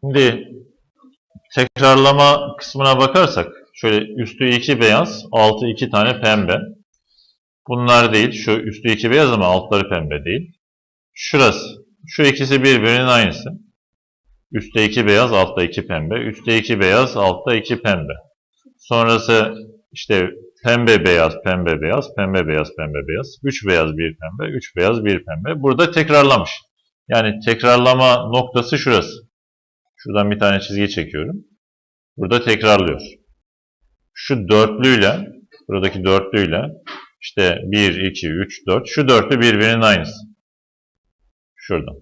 Şimdi tekrarlama kısmına bakarsak şöyle üstü 2 beyaz, altı 2 tane pembe. Bunlar değil. Şu üstü 2 beyaz ama altları pembe değil. Şurası. Şu ikisi birbirinin aynısı. Üstte 2 beyaz, altta 2 pembe. Üstte 2 beyaz, altta 2 pembe. Sonrası işte pembe beyaz, pembe beyaz, pembe beyaz, pembe beyaz. 3 beyaz, 1 pembe, 3 beyaz, 1 pembe. Burada tekrarlamış. Yani tekrarlama noktası şurası. Şuradan bir tane çizgi çekiyorum. Burada tekrarlıyor. Şu dörtlüyle, buradaki dörtlüyle işte 1, 2, 3, 4. Şu dörtlü birbirinin aynısı. Şuradan.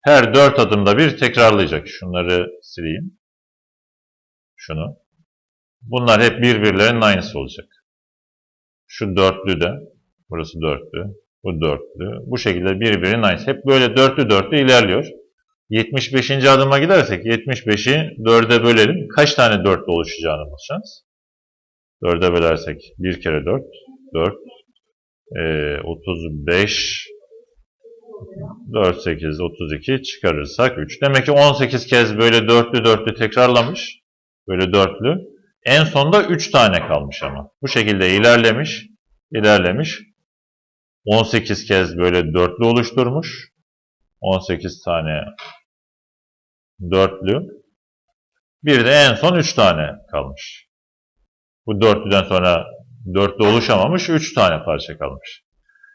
Her dört adımda bir tekrarlayacak. Şunları sileyim. Şunu. Bunlar hep birbirlerinin aynısı olacak. Şu dörtlü de, burası dörtlü, bu dörtlü. Bu şekilde birbirinin aynısı. Hep böyle dörtlü dörtlü ilerliyor. 75. adıma gidersek 75'i 4'e bölelim. Kaç tane dörtlü oluşacağını bulacağız. 4'e bölersek 1 kere 4, 4, e, 35, 4, 8, 32 çıkarırsak 3. Demek ki 18 kez böyle dörtlü dörtlü tekrarlamış. Böyle dörtlü. En sonda 3 tane kalmış ama. Bu şekilde ilerlemiş, ilerlemiş. 18 kez böyle dörtlü oluşturmuş. 18 tane dörtlü. Bir de en son 3 tane kalmış. Bu dörtlüden sonra dörtlü oluşamamış, 3 tane parça kalmış.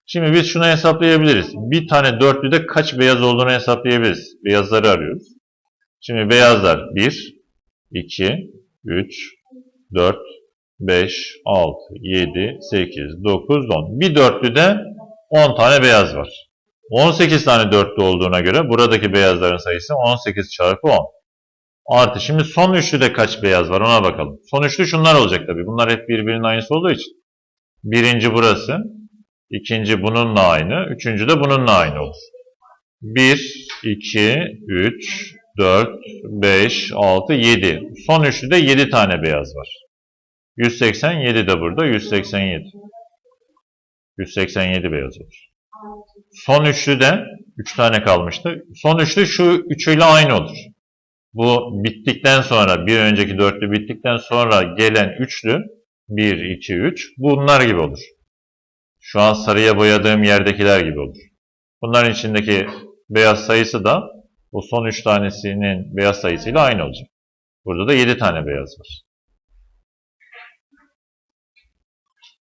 Şimdi biz şunu hesaplayabiliriz. Bir tane dörtlüde kaç beyaz olduğunu hesaplayabiliriz. Beyazları arıyoruz. Şimdi beyazlar 1, 2, 3, 4, 5, 6, 7, 8, 9, 10. Bir dörtlüde 10 tane beyaz var. 18 tane dörtlü olduğuna göre buradaki beyazların sayısı 18 çarpı 10. Artı şimdi son üçlüde kaç beyaz var ona bakalım. Son üçlü şunlar olacak tabii. Bunlar hep birbirinin aynısı olduğu için. Birinci burası. ikinci bununla aynı. Üçüncü de bununla aynı olur. 1, 2, 3, 4, 5, 6, 7. Son üçlüde 7 tane beyaz var. 187 de burada. 187. 187 beyaz olur. Son üçlü de 3 tane kalmıştı. Son üçlü şu üçüyle aynı olur. Bu bittikten sonra, bir önceki dörtlü bittikten sonra gelen üçlü, 1, 2, 3, bunlar gibi olur. Şu an sarıya boyadığım yerdekiler gibi olur. Bunların içindeki beyaz sayısı da o son 3 tanesinin beyaz sayısıyla aynı olacak. Burada da 7 tane beyaz var.